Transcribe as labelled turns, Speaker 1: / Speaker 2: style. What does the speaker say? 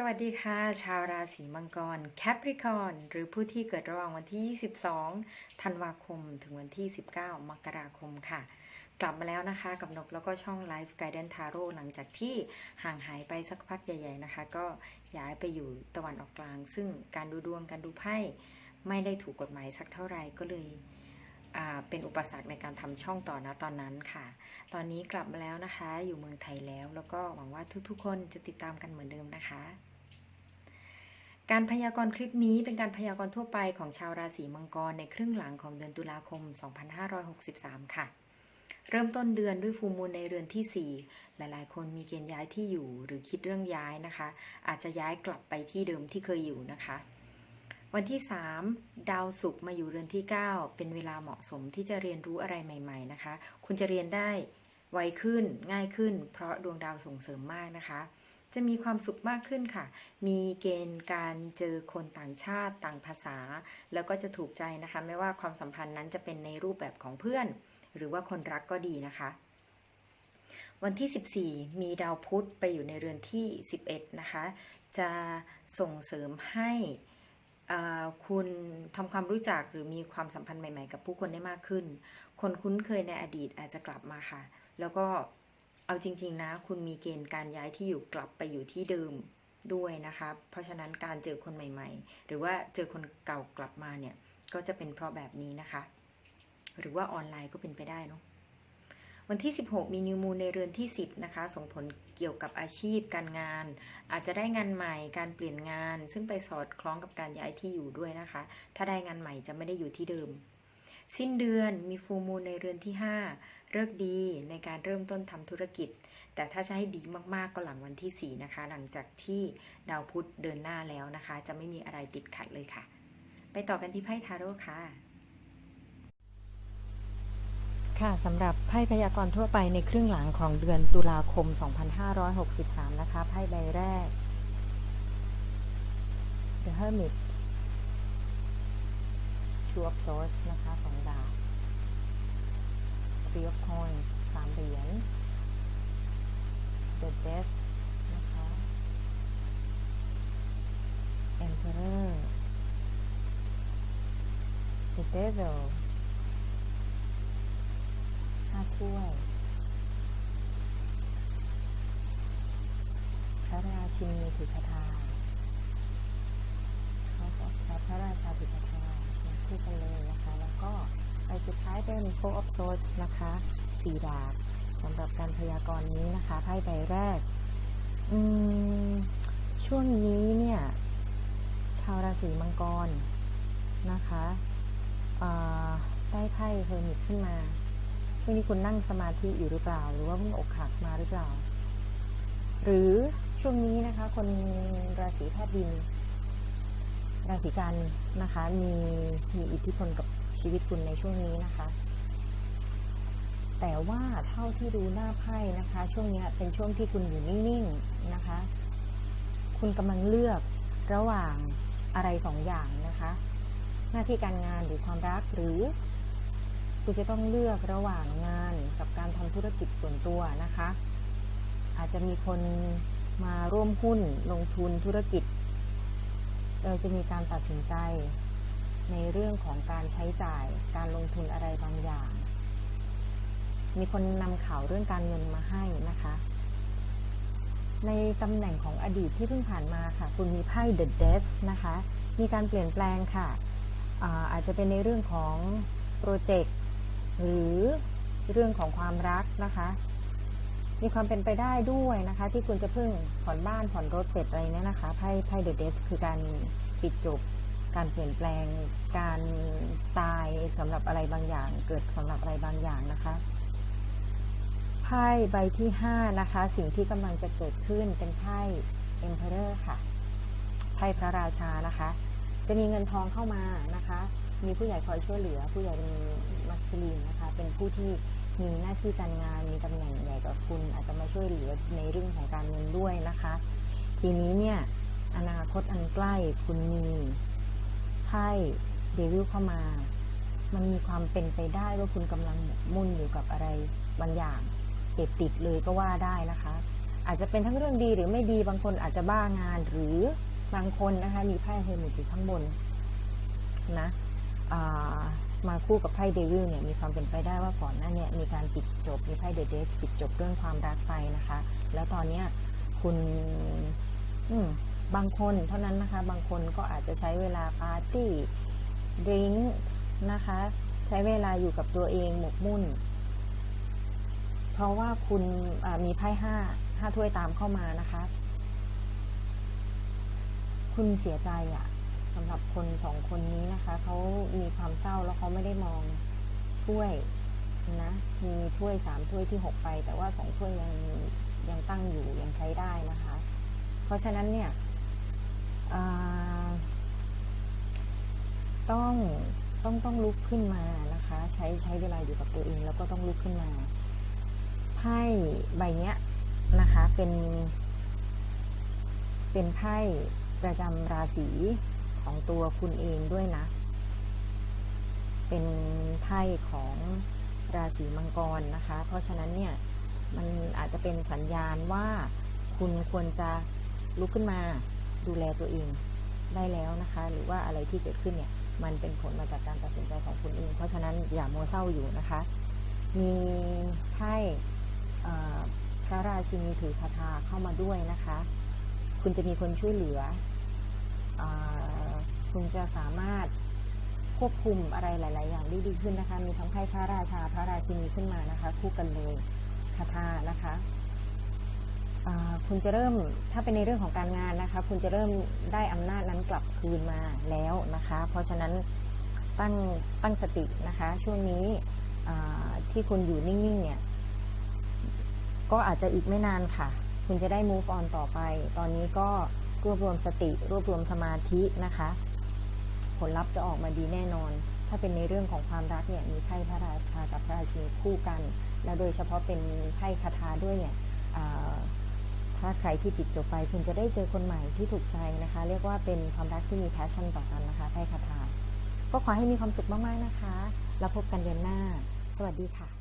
Speaker 1: สวัสดีค่ะ ชาวราศีมังกรแคปริคอนหรือผู้ที่เกิดระหว่างวันที่ 22 ธันวาคม ถึงวันที่ 19 มกราคมค่ะ กลับมาแล้วนะคะกับนกแล้วก็ช่อง Life Guidance Tarot หลังจากที่ห่างหายไปสักพักใหญ่ ๆนะคะ ก็ย้ายไปอยู่ตะวันออกกลาง ซึ่งการดูดวงการดูไพ่ไม่ได้ถูกกฎหมายสักเท่าไหร่ก็เลยเป็นอุปสรรคในการทำช่องต่อนะตอนนั้นค่ะ ตอนนี้กลับมาแล้วนะคะ อยู่เมืองไทยแล้ว แล้วก็หวังว่าทุกๆ คนจะติดตามกันเหมือนเดิมนะคะ การพยากรณ์คลิปนี้เป็นการพยากรณ์ทั่วไปของชาวราศีมังกรในครึ่งหลังของเดือนตุลาคม 2563 ค่ะ เริ่มต้นเดือนด้วยฟูมูลในเรือนที่ 4 หลายๆ คนมีเกณฑ์ย้ายที่อยู่หรือคิดเรื่องย้ายนะคะ อาจจะย้ายกลับไปที่เดิมที่เคยอยู่นะคะ วันที่ 3 ดาวศุกร์มาอยู่เรือนที่ 9 เป็นเวลาเหมาะสมที่จะเรียนรู้อะไรใหม่ ๆ นะคะ คุณจะเรียนได้ไวขึ้นง่ายขึ้น เพราะดวงดาวส่งเสริมมากนะคะ จะมีความสุขมากขึ้นค่ะ มีเกณฑ์การเจอคนต่างชาติต่างภาษา แล้วก็จะถูกใจนะคะ ไม่ว่าความสัมพันธ์นั้นจะเป็นในรูปแบบของเพื่อน หรือว่าคนรักก็ดีนะคะ วันที่ 14 มีดาวพุธไปอยู่ในเรือนที่ 11 นะคะ จะส่งเสริมให้คุณทำความรู้จักหรือมีความสัมพันธ์ใหม่ ๆ กับผู้คนได้มากขึ้น คนคุ้นเคยในอดีตอาจจะกลับมาค่ะ แล้วก็ เอาจริง ๆ นะ คุณมีเกณฑ์การย้ายที่อยู่กลับไปอยู่ที่เดิมด้วยนะคะ เพราะฉะนั้นการเจอคนใหม่ ๆ หรือว่าเจอคนเก่ากลับมาเนี่ย ก็จะเป็นเพราะแบบนี้นะคะ หรือว่าออนไลน์ก็เป็นไปได้เนาะวันที่ 16 มีนิวมูลในเรือนที่ 10 นะคะ ส่งผลเกี่ยวกับอาชีพการงาน อาจจะได้งานใหม่การเปลี่ยนงาน ซึ่งไปสอดคล้องกับการย้ายที่อยู่ด้วยนะคะ ถ้าได้งานใหม่จะไม่ได้อยู่ที่เดิม สิ้นเดือนมีฟูมูลในเรือนที่ 5 เลิกดีในการเริ่มต้นทำธุรกิจ แต่ถ้าจะให้ดีมากๆก็หลังวันที่ 4 นะคะ หลังจากที่ดาวพุธเดินหน้าแล้วนะคะ จะไม่มีอะไรติดขัดเลยค่ะ ไปต่อกันที่ไพ่ทาโร่ค่ะค่ะสำหรับไพ่พยากรณ์ทั่วไปในครึ่งหลังของเดือนตุลาคม 2563 นะคะ ไพ่ใบแรก The Hermit Two of Swords นะคะสองดาบ Three of Coins สามเหรียญ The Death นะคะ Emperor The Devil ห้าถ้วย พระราชินีถือคาถา House of Swords พระราชาถือคาถา คู่กันเลยนะคะ แล้วก็ใบสุดท้ายเป็น Four of Swords นะคะสี่ดาบสำหรับการพยากรณ์นี้นะคะไพ่ใบแรก ช่วงนี้เนี่ย ชาวราศีมังกรนะคะได้ไพ่เฮอร์มิตขึ้นมา ช่วงนี้คุณนั่งสมาธิอยู่หรือเปล่า หรือว่าเพิ่งอกหักมาหรือเปล่า หรือช่วงนี้นะคะ คนราศีธาตุดิน ราศีกันนะคะมีมีอิทธิพลกับชีวิตคุณในช่วงนี้นะคะ แต่ว่าเท่าที่ดูหน้าไพ่นะคะ ช่วงนี้เป็นช่วงที่คุณอยู่นิ่งๆนะคะ คุณกำลังเลือกระหว่างอะไรสองอย่างนะคะ หน้าที่การงานหรือความรักหรือคุณจะต้องเลือกระหว่างงานกับการทำธุรกิจส่วนตัวนะคะ อาจจะมีคนมาร่วมหุ้นลงทุนธุรกิจ เราจะมีการตัดสินใจ ในเรื่องของการใช้จ่ายการลงทุนอะไรบางอย่าง มีคนนำข่าวเรื่องการเงินมาให้นะคะ ในตำแหน่งของอดีตที่เพิ่งผ่านมาค่ะ คุณมีไพ่ The Death นะคะ มีการเปลี่ยนแปลงค่ะอาอาจจะเป็นในเรื่องของโปรเจกต์หรือเรื่องของความรักนะคะ มีความเป็นไปได้ด้วยนะคะ ที่คุณจะเพิ่งผ่อนบ้านผ่อนรถเสร็จอะไรเนี่ยนะคะไพ่ไพ่เดอะเดสคือการปิดจบ การเปลี่ยนแปลง การตายสำหรับอะไรบางอย่าง เกิดสำหรับอะไรบางอย่างนะคะไพ่ใบที่5นะคะ สิ่งที่กำลังจะเกิดขึ้นเป็นไพ่ Emperor ค่ะไพ่พระราชานะคะ จะมีเงินทองเข้ามานะคะ มีผู้ใหญ่คอยช่วยเหลือ ผู้ใหญ่เป็นมัสคูลีนนะคะ เป็นผู้ที่ มีหน้าที่การงานมีตำแหน่งใหญ่กว่าคุณ อาจจะมาช่วยเหลือในเรื่องของการเงินด้วยนะคะ ทีนี้เนี่ยอนาคตอันใกล้คุณมีไพ่เดวิลเข้ามา มันมีความเป็นไปได้ว่าคุณกำลังมุ่นอยู่กับอะไรบางอย่างเสพติดเลยก็ว่าได้นะคะ
Speaker 2: อาจจะเป็นทั้งเรื่องดีหรือไม่ดีบางคนอาจจะบ้างานหรือบางคนนะคะมีไพ่เฮอร์มิตอยู่ข้างบนนะอ่า มาคู่กับไพ่เดวิลเนี่ยมีความเป็นไปได้ว่าก่อนหน้าเนี่ยมีการปิดจบมีไพ่เดเดสปิดจบเรื่องความรักไปนะคะ แล้วตอนเนี้ยคุณอืบางคนเท่านั้นนะคะ บางคนก็อาจจะใช้เวลาปาร์ตี้ดริงก์นะคะ ใช้เวลาอยู่กับตัวเองหมกมุ่น เพราะว่าคุณมีไพ่ห้าห้าถ้วยตามเข้ามานะคะ คุณเสียใจอะ สำหรับคนสองคนนี้นะคะเขามีความเศร้าแล้วเขาไม่ได้มองถ้วยนะมีถ้วยสามถ้วยที่หกไป แต่ว่าสองถ้วยยังยังตั้งอยู่ยังใช้ได้นะคะ เพราะฉะนั้นเนี่ยต้องต้องต้องลุกขึ้นมานะคะ ใช้ใช้เวลาอยู่กับตัวเองแล้วก็ต้องลุกขึ้นมาไพ่ใบเนี้ยนะคะเป็น เป็นไพ่ประจำราศี ของตัวคุณเองด้วยนะ เป็นไพ่ของราศีมังกรนะคะ เพราะฉะนั้นเนี่ยมันอาจจะเป็นสัญญาณว่าคุณควรจะลุกขึ้นมาดูแลตัวเองได้แล้วนะคะ หรือว่าอะไรที่เกิดขึ้นเนี่ยมันเป็นผลมาจากการตัดสินใจของคุณเอง เพราะฉะนั้นอย่ามัวเศร้าอยู่นะคะ มีไพ่พระราชินีถือคาถาเข้ามาด้วยนะคะ คุณจะมีคนช่วยเหลืออ คุณจะสามารถควบคุมอะไรหลาย ๆ อย่างได้ดีขึ้นนะคะ มีทั้งไพ่พระราชาพระราชินีขึ้นมานะคะ คู่กันเลยคาถานะคะคุณจะเริ่มถ้าเป็นในเรื่องของการงานนะคะ คุณจะเริ่มได้อำนาจนั้นกลับคืนมาแล้วนะคะ เพราะฉะนั้นตั้งตั้งสตินะคะ ช่วงนี้ที่คุณอยู่นิ่ง ๆ เนี่ย ก็อาจจะอีกไม่นานค่ะ คุณจะได้ move on ต่อไป ตอนนี้ก็รวบรวมสติ รวบรวมสมาธินะคะ ผลลัพธ์จะออกมาดีแน่นอน ถ้าเป็นในเรื่องของความรักเนี่ยมีไพ่พระราชากับพระราชินีคู่กัน แล้วโดยเฉพาะเป็นไพ่คาถาด้วยเนี่ยถ้าใครที่ปิดจบไปคุณจะได้เจอคนใหม่ที่ถูกใจนะคะ เรียกว่าเป็นความรักที่มีแพชชั่นต่อกันนะคะไพ่คาถาก็ขอให้มีความสุขมากๆนะคะ แล้วพบกันเดือนหน้า สวัสดีค่ะ